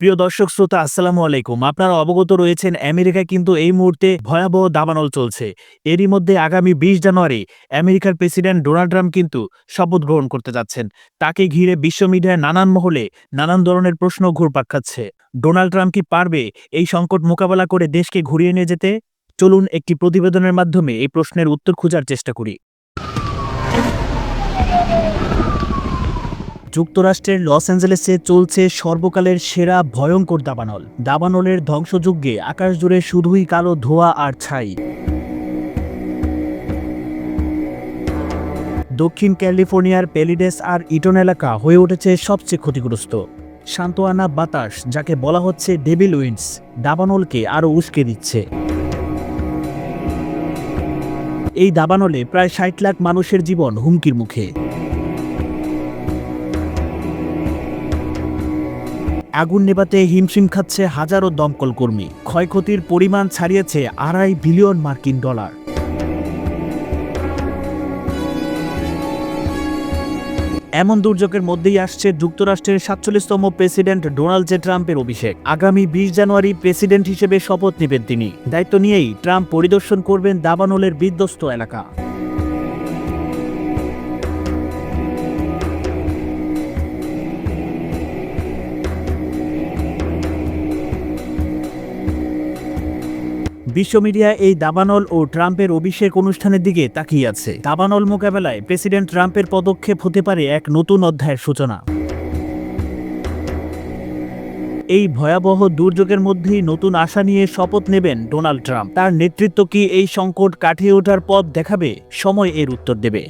প্রিয় দর্শক শ্রোতা, আসসালামু আলাইকুম। আপনারা অবগত রয়েছেন আমেরিকায় কিন্তু এই মুহূর্তে ভয়াবহ দাবানল চলছে। এরই মধ্যে আগামী বিশ জানুয়ারি আমেরিকার প্রেসিডেন্ট ডোনাল্ড ট্রাম্প কিন্তু শপথ গ্রহণ করতে যাচ্ছেন। তাকে ঘিরে বিশ্ব মিডিয়ায় নানান মহলে নানান ধরনের প্রশ্ন ঘুরপাক খাচ্ছে। ডোনাল্ড ট্রাম্প কি পারবে এই সংকট মোকাবেলা করে দেশকে ঘুরিয়ে নিয়ে যেতে? চলুন একটি প্রতিবেদনের মাধ্যমে এই প্রশ্নের উত্তর খোঁজার চেষ্টা করি। যুক্তরাষ্ট্রের লস অ্যাঞ্জেলেসে চলছে সর্বকালের সেরা ভয়ঙ্কর দাবানল। দাবানলের ধ্বংসযজ্ঞে আকাশ জুড়ে শুধুই কালো ধোঁয়া আর ছাই। দক্ষিণ ক্যালিফোর্নিয়ার পেলিডেস আর ইটন এলাকা হয়ে উঠেছে সবচেয়ে ক্ষতিগ্রস্ত। শান্তোয়ানা বাতাস, যাকে বলা হচ্ছে ডেভিল উইন্ডস, দাবানলকে আরও উস্কে দিচ্ছে। এই দাবানলে প্রায় ষাট লাখ মানুষের জীবন হুমকির মুখে। আগুন নেভাতে হিমশিম খাচ্ছে হাজারো দমকল কর্মী। ক্ষয়ক্ষতির পরিমাণ ছাড়িয়েছে আড়াই বিলিয়ন মার্কিন ডলার। এমন দুর্যোগের মধ্যেই আসছে যুক্তরাষ্ট্রের সাতচল্লিশতম প্রেসিডেন্ট ডোনাল্ড জে ট্রাম্পের অভিষেক। আগামী বিশ জানুয়ারি প্রেসিডেন্ট হিসেবে শপথ নেবেন তিনি। দায়িত্ব নিয়েই ট্রাম্প পরিদর্শন করবেন দাবানলের বিধ্বস্ত এলাকা। বিশ্ব মিডিয়া এই দাবানল ও ট্রাম্পের অভিষেক অনুষ্ঠানের দিকে তাকিয়ে আছে। দাবানল মোকাবেলায় প্রেসিডেন্ট ট্রাম্পের পদক্ষেপ হতে পারে এক নতুন অধ্যায়ের সূচনা। এই ভয়াবহ দুর্যোগের মধ্যেই নতুন আশা নিয়ে শপথ নেবেন ডোনাল্ড ট্রাম্প। তার নেতৃত্ব কি এই সংকট কাটিয়ে ওঠার পথ দেখাবে? সময় এর উত্তর দেবে।